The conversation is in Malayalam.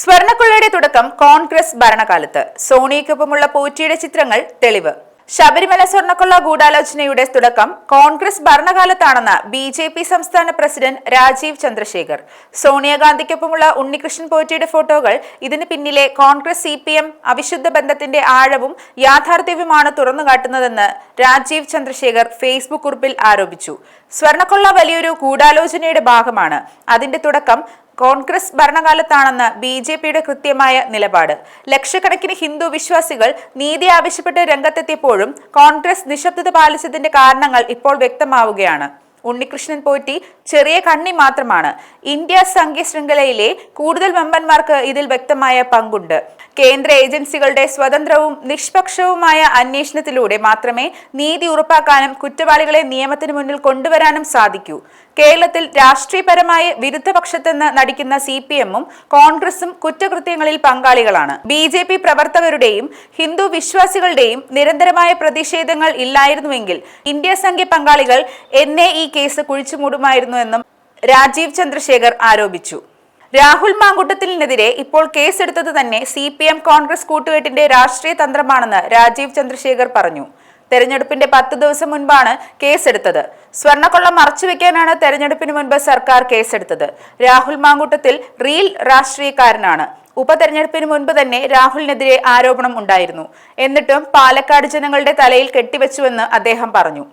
സ്വർണക്കൊള്ളയുടെ തുടക്കം കോൺഗ്രസ് ഭരണകാലത്ത്. സോണിയയ്ക്കൊപ്പമുള്ള പോറ്റിയുടെ ചിത്രങ്ങൾ തെളിവ്. ശബരിമല സ്വർണക്കൊള്ള ഗൂഢാലോചനയുടെ തുടക്കം കോൺഗ്രസ് ഭരണകാലത്താണെന്ന് ബി ജെ പി സംസ്ഥാന പ്രസിഡന്റ് രാജീവ് ചന്ദ്രശേഖർ. സോണിയാഗാന്ധിക്കൊപ്പമുള്ള ഉണ്ണികൃഷ്ണൻ പോറ്റിയുടെ ഫോട്ടോകൾ ഇതിന് പിന്നിലെ കോൺഗ്രസ് സി പി എം അവിശുദ്ധ ബന്ധത്തിന്റെ ആഴവും യാഥാർത്ഥ്യവുമാണ് തുറന്നുകാട്ടുന്നതെന്ന് രാജീവ് ചന്ദ്രശേഖർ ഫേസ്ബുക്ക് കുറിപ്പിൽ ആരോപിച്ചു. സ്വർണക്കൊള്ള വലിയൊരു ഗൂഢാലോചനയുടെ ഭാഗമാണ്. അതിന്റെ തുടക്കം കോൺഗ്രസ് ഭരണകാലത്താണെന്ന് ബി ജെ പിയുടെ കൃത്യമായ നിലപാട്. ലക്ഷക്കണക്കിന് ഹിന്ദു വിശ്വാസികൾ നീതി ആവശ്യപ്പെട്ട് രംഗത്തെത്തിയപ്പോഴും കോൺഗ്രസ് നിശബ്ദത പാലിച്ചതിന്റെ കാരണങ്ങൾ ഇപ്പോൾ വ്യക്തമാവുകയാണ്. ഉണ്ണികൃഷ്ണൻ പോറ്റി ചെറിയ കണ്ണി മാത്രമാണ്. ഇന്ത്യ സംഖ്യ ശൃംഖലയിലെ കൂടുതൽ മെമ്പർമാർക്ക് ഇതിൽ വ്യക്തമായ പങ്കുണ്ട്. കേന്ദ്ര ഏജൻസികളുടെ സ്വതന്ത്രവും നിഷ്പക്ഷവുമായ അന്വേഷണത്തിലൂടെ മാത്രമേ നീതി ഉറപ്പാക്കാനും കുറ്റവാളികളെ നിയമത്തിന് മുന്നിൽ കൊണ്ടുവരാനും സാധിക്കൂ. കേരളത്തിൽ രാഷ്ട്രീയപരമായ വിരുദ്ധപക്ഷത്തെന്ന് നടിക്കുന്ന സി പി എമ്മും കോൺഗ്രസും കുറ്റകൃത്യങ്ങളിൽ പങ്കാളികളാണ്. ബി ജെ പി പ്രവർത്തകരുടെയും ഹിന്ദു വിശ്വാസികളുടെയും നിരന്തരമായ പ്രതിഷേധങ്ങൾ ഇല്ലായിരുന്നുവെങ്കിൽ ഇന്ത്യ സംഖ്യ പങ്കാളികൾ എൻ എ ഈ കേസ് കുഴിച്ചുമൂടുമായിരുന്നു എന്നും രാജീവ് ചന്ദ്രശേഖർ ആരോപിച്ചു. രാഹുൽ മാങ്കുട്ടത്തിനെതിരെ ഇപ്പോൾ കേസെടുത്തത് തന്നെ സി പി എം കോൺഗ്രസ് കൂട്ടുകെട്ടിന്റെ രാഷ്ട്രീയ തന്ത്രമാണെന്ന് രാജീവ് ചന്ദ്രശേഖർ പറഞ്ഞു. തെരഞ്ഞെടുപ്പിന്റെ പത്ത് ദിവസം മുൻപാണ് കേസെടുത്തത്. സ്വർണക്കൊള്ള മറച്ചുവെക്കാനാണ് തെരഞ്ഞെടുപ്പിന് മുൻപ് സർക്കാർ കേസെടുത്തത്. രാഹുൽ മാങ്കൂട്ടത്തിൽ റീൽ രാഷ്ട്രീയക്കാരനാണ്. ഉപതെരഞ്ഞെടുപ്പിന് മുൻപ് തന്നെ രാഹുലിനെതിരെ ആരോപണം ഉണ്ടായിരുന്നു. എന്നിട്ടും പാലക്കാട് ജനങ്ങളുടെ തലയിൽ കെട്ടിവെച്ചുവെന്ന് അദ്ദേഹം പറഞ്ഞു.